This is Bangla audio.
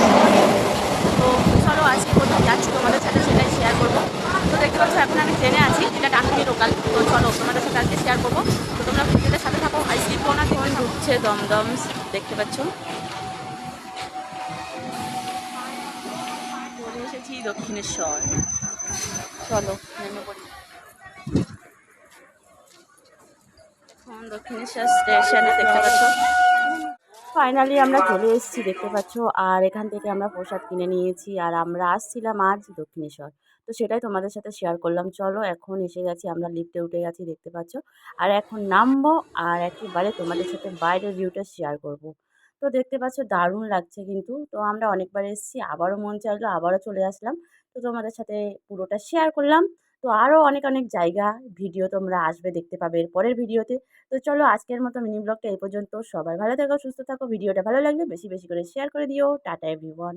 good তো চলো আজকে কোথায় যাচ্ছি তোমাদের সাথে, সেটাই শেয়ার করব। তো দেখতে পাচ্ছ, এখন আমি ট্রেনে আছি, যেটা ডানকুনি লোকাল তো চলো তোমাদের সাথে আজকে শেয়ার করব। তো তোমরা ভিডিওটার সাথে থাকো আর স্কিপ না এখন ঢুকছে, দমদম, দেখতে পাচ্ছ। চলে দক্ষিণেশ্বর। চলো, নেমে পড়ি। এখন দক্ষিণেশ্বর স্টেশনে দেখতে পাচ্ছ। ফাইনালি আমরা চলে এসেছি, দেখতে পাচ্ছ। আর এখান থেকে আমরা প্রসাদ কিনে নিয়েছি আর আমরা আসছিলাম আজ দক্ষিণেশ্বর। তো সেটাই তোমাদের সাথে শেয়ার করলাম। চলো এখন এসে গেছি, আমরা লিফটে উঠে গেছি, দেখতে পাচ্ছ। আর এখন নামবো আর একেবারে তোমাদের সাথে বাইরের ভিউটা শেয়ার করব। তো দেখতে পাচ্ছ, দারুণ লাগছে কিন্তু। তো আমরা অনেকবার এসেছি, আবারও মন চাইলো, আবারও চলে আসলাম। তো তোমাদের সাথে পুরোটা শেয়ার করলাম। তো আরও অনেক অনেক জায়গা ভিডিও তোমরা আসবে দেখতে পাবে এর পরের ভিডিওতে। তো চলো আজকের মতো মিনি ব্লগটা এই পর্যন্ত। সবাই ভালো থাকো, সুস্থ থাকো। ভিডিওটা ভালো লাগলে বেশি বেশি করে শেয়ার করে দিও। Tata everyone